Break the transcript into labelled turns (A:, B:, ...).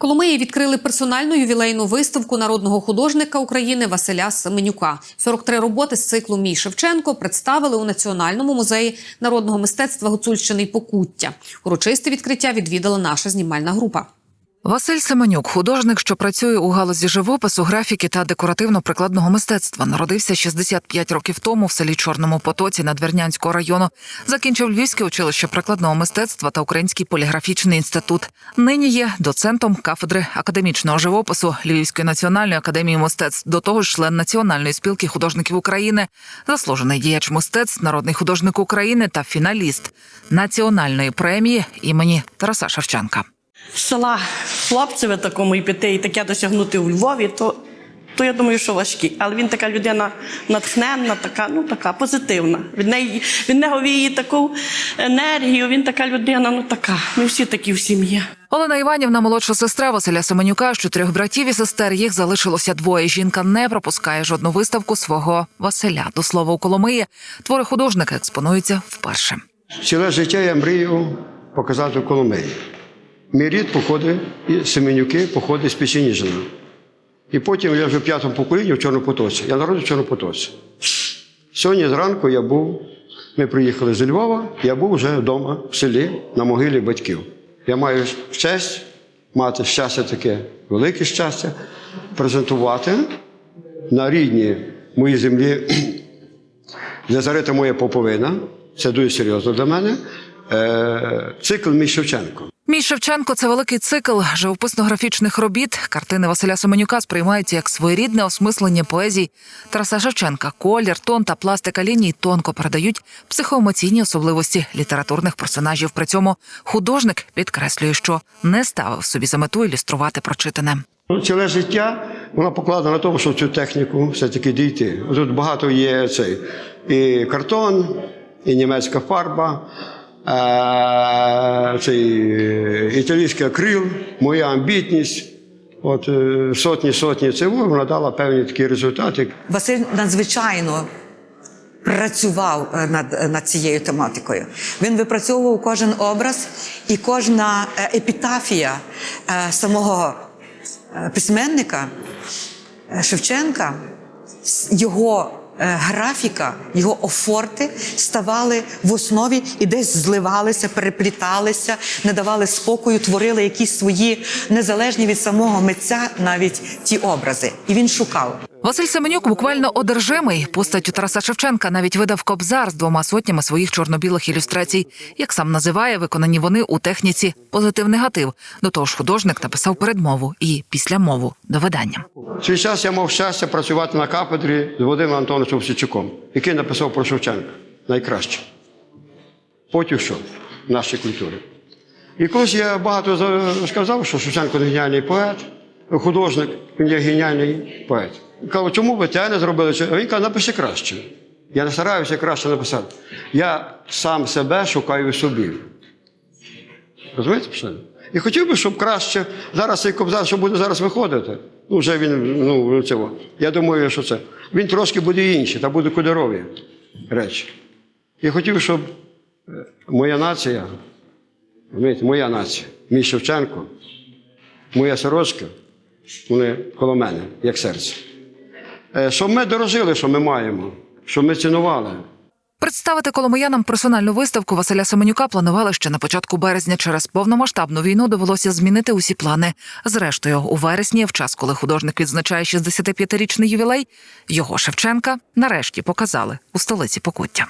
A: Коломиї відкрили персональну ювілейну виставку народного художника України Василя Семенюка. 43 роботи з циклу Мій Шевченко представили у Національному музеї народного мистецтва Гуцульщини і Покуття. Урочисте відкриття відвідала наша знімальна група.
B: Василь Семенюк, художник, що працює у галузі живопису, графіки та декоративно-прикладного мистецтва, народився 65 років тому в селі Чорному Потоці Надвірнянського району. Закінчив Львівське училище прикладного мистецтва та Український поліграфічний інститут. Нині є доцентом кафедри академічного живопису Львівської національної академії мистецтв. До того ж, член Національної спілки художників України, заслужений діяч мистецтв, народний художник України та фіналіст національної премії імені Тараса Шевченка.
C: З села хлопцеве такому і піти, і таке досягнути у Львові, то, то я думаю, що важкі. Але він така людина натхненна, така, ну така позитивна. Від неї від нього віє таку енергію. Він така людина, ну така. Ми всі такі в сім'ї.
B: Олена Іванівна, молодша сестра Василя Семенюка, з чотирьох братів і сестер їх залишилося двоє. Жінка не пропускає жодну виставку свого Василя. До слова у Коломиї твори художника експонуються вперше.
D: Ціле життя я мрію показати в Коломиї. Мій рід походить, і Семенюки походить з Печеніжина. І потім я вже в п'ятому поколінні в Чорнопотоці. Я народив в Чорнопотоці. Сьогодні зранку я був, ми приїхали з Львова, я був вже вдома в селі на могилі батьків. Я маю честь мати щастя таке, велике щастя, презентувати на рідній моїй землі де зарита моя поповина, це дуже серйозно для мене. Е, цикл мій Шевченко.
B: Мій Шевченко це великий цикл живописно-графічних робіт. Картини Василя Семенюка сприймаються як своєрідне осмислення поезій Тараса Шевченка. Колір, тон та пластика ліній тонко передають психоемоційні особливості літературних персонажів. При цьому художник підкреслює, що не ставив собі за мету ілюструвати прочитане.
D: Ну, Ціле життя воно покладено на тому, щоб цю техніку все-таки дійти. Тут багато є цей і картон, і німецька фарба, е, цей е, італійський акрил, моя амбітність. От е, сотні сотні цього вона дала певні такі результати.
E: Василь надзвичайно працював е, над, над цією тематикою. Він випрацьовував кожен образ і кожна епітафія самого письменника Шевченка, його графіка, його офорти ставали в основі і десь зливалися, перепліталися, не давали спокою, творили якісь свої незалежні від самого митця навіть ті образи. І він шукав.
B: Василь Семенюк буквально одержимий. Постаттю Тараса Шевченка навіть видав кобзар з двома сотнями своїх чорно-білих ілюстрацій. Як сам називає, виконані вони у техніці позитив-негатив. До того ж, художник написав передмову і післямову до видання.
D: Свій час я мав щастя працювати на кафедрі з Володимиром Антоновичем Всічуком, який написав про Шевченка найкраще. Потім що в нашій культурі. І колись я багато сказав, що Шевченко не геніальний поет, художник, він є геніальний поет. Кажу, чому ви те не зробили? А він каже, напиши краще. Я не стараюся краще написати. Я сам себе шукаю собі. Розумієте? що? І хотів би, щоб краще зараз цей кобзар, що буде зараз виходити. Ну, вже він, ну, цього. Я думаю, що це. Він трошки буде інший, та буде кольорові речі. Я хотів, щоб е, моя нація, моя нація, мій Шевченко, моя сорочка, вони коло мене, як серце. Е, Щоб ми дорожили, що ми маємо, щоб ми цінували.
B: Представити коломиянам персональну виставку Василя Семенюка планували ще на початку березня. Через повномасштабну війну довелося змінити усі плани. Зрештою, у вересні, в час, коли художник відзначає 65-річний ювілей, його Шевченка нарешті показали у столиці Покуття.